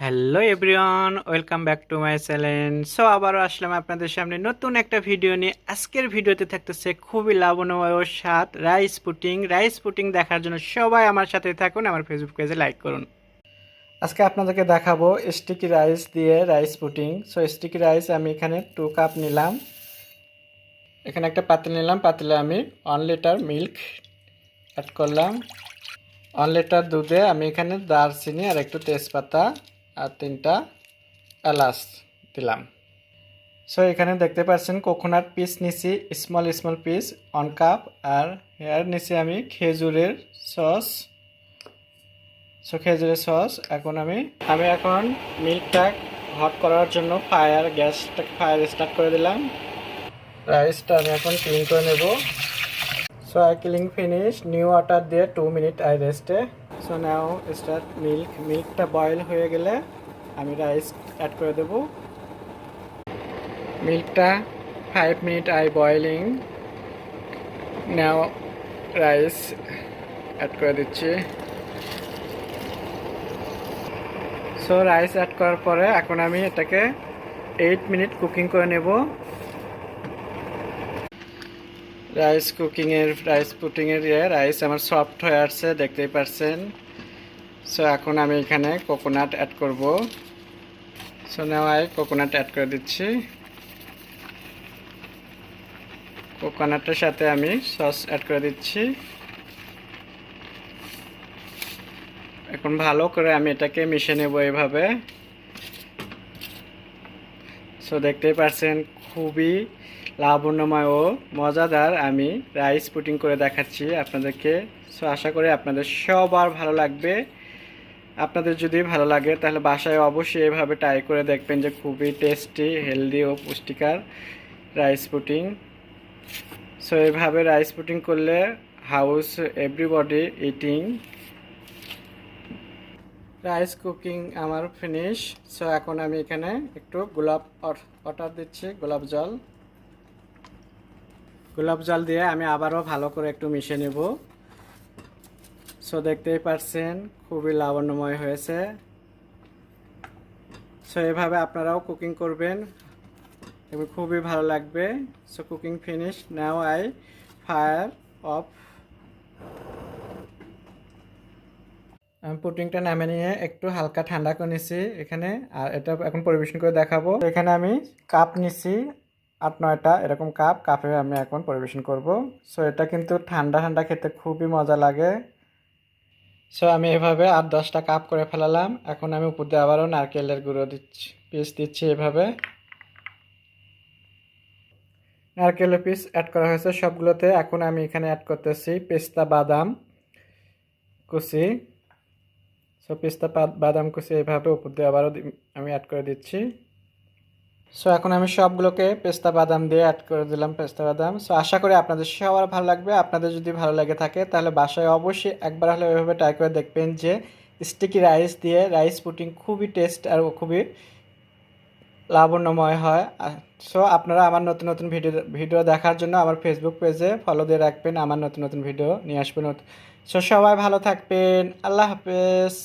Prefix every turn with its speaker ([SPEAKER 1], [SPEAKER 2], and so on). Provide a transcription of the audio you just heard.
[SPEAKER 1] Hello everyone welcome back to my channel so আবারও আসলাম আপনাদের সামনে নতুন একটা ভিডিও নিয়ে। আজকের ভিডিওতে থাকতেছে খুবই ও স্বাদ রাইস পুটিং রাইস পুটিং দেখার জন্য সবাই আমার সাথে থাকুন, আমার ফেসবুক পেজে লাইক করুন। আজকে আপনাদেরকে দেখাবো স্টিকি রাইস দিয়ে rice putting so sticky rice আমি এখানে টু কাপ নিলাম। এখানে একটা পাতিল নিলাম। পাতিলে আমি ওয়ান লিটার মিল্ক অ্যাড করলাম। ওয়ান লিটার দুধে আমি এখানে দারচিনি আর একটু তেজপাতা। আর তিনটা এলাচ দিলাম। সো এখানে দেখতে পাচ্ছেন কোকোনাট পিস নিছি small small piece on cup R here নিছি আমি খেজুরের সস সো খেজুরের সস এখন আমি আমি এখন মিল্কটা হট করার জন্য ফায়ার গ্যাসটাকে ফায়ার স্টার্ট করে দিলাম। রাইসটা আমি এখন ক্লিন করে নেব। So I clean finish new water দিয়ে টু মিনিট আই রেস্টে সো নাও স্টার্ট মিল্ক মিল্কটা বয়েল হয়ে গেলে আমি রাইস অ্যাড করে দেব। মিল্কটা five minute I boiling now rice add করে দিচ্ছি। সো রাইস অ্যাড করার পরে এখন আমি এটাকে এইট মিনিট কুকিং করে নেব। রাইস কুকিংয়ের রাইস পুটিংয়ের ইয়ে রাইস আমার সফট হয়ে আসছে, দেখতেই পারছেন। সো এখন আমি এখানে কোকোনাট অ্যাড করব। সো নেওয়াই কোকোনাট অ্যাড করে দিচ্ছি। কোকোনাটের সাথে আমি সস অ্যাড করে দিচ্ছি। এখন ভালো করে আমি এটাকে মিশে নেব এভাবে সো দেখতেই পারছেন খুবই লাবণ্যময় ও মজাদার আমি রাইস পুটিং করে দেখাচ্ছি আপনাদেরকে। সো আশা করি আপনাদের সবার ভালো লাগবে। আপনাদের যদি ভালো লাগে, তাহলে বাসায় অবশ্যই এভাবে ট্রাই করে দেখবেন যে খুবই টেস্টি হেলদি ও পুষ্টিকর রাইস পুটিং সো এভাবে রাইস পুটিং করলে house everybody eating rice cooking আমার ফিনিশ সো এখন আমি এখানে একটু গোলাপ ওয়াটার দিচ্ছি, গোলাপ জল। গোলাপ জল দিয়ে আমি আবারও ভালো করে একটু মিশে নেব। সো দেখতেই পারছেন, খুবই লাবণ্যময় হয়েছে। সো এভাবে আপনারাও কুকিং করবেন। খুবই ভালো লাগবে। So cooking finish now I fire off আমি পুটিংটা নামে নিয়ে একটু হালকা ঠান্ডা করে নিছি এখানে, আর এটা এখন পরিবেশন করে দেখাবো। এখানে আমি কাপ নিছি, আট নয়টা এরকম কাপ, কাপে আমি এখন পরিবেশন করব। সো এটা কিন্তু ঠান্ডা ঠান্ডা খেতে খুবই মজা লাগে। সো আমি এভাবে আট দশটা কাপ করে ফেলালাম। এখন আমি উপর দিয়ে আবারও নারকেলের গুঁড়ো দিচ্ছি পিস দিচ্ছি এভাবে। নারকেলের পিস অ্যাড করা হয়েছে সবগুলোতে। এখন আমি এখানে অ্যাড করতেছি পেস্তা বাদাম কুচি। সো পেস্তা বাদাম কুচি এইভাবে উপর দিয়ে আবারও আমি অ্যাড করে দিচ্ছি। সো এখন আমি সবগুলোকে পেস্তা বাদাম দিয়ে অ্যাড করে দিলাম, পেস্তা বাদাম। সো আশা করি আপনাদের সবার ভালো লাগবে। আপনাদের যদি ভালো লাগে থাকে, তাহলে বাসায় অবশ্যই একবার হলে ওইভাবে ট্রাই করে দেখবেন যে স্টিকি রাইস দিয়ে রাইস পুটিং খুবই টেস্ট আর খুবই লাবণ্যময় হয়। সো আপনারা আমার নতুন নতুন ভিডিও ভিডিও দেখার জন্য আমার ফেসবুক পেজে ফলো দিয়ে রাখবেন। আমার নতুন নতুন ভিডিও নিয়ে আসবেন। সো সবাই ভালো থাকবেন। আল্লাহ হাফেজ।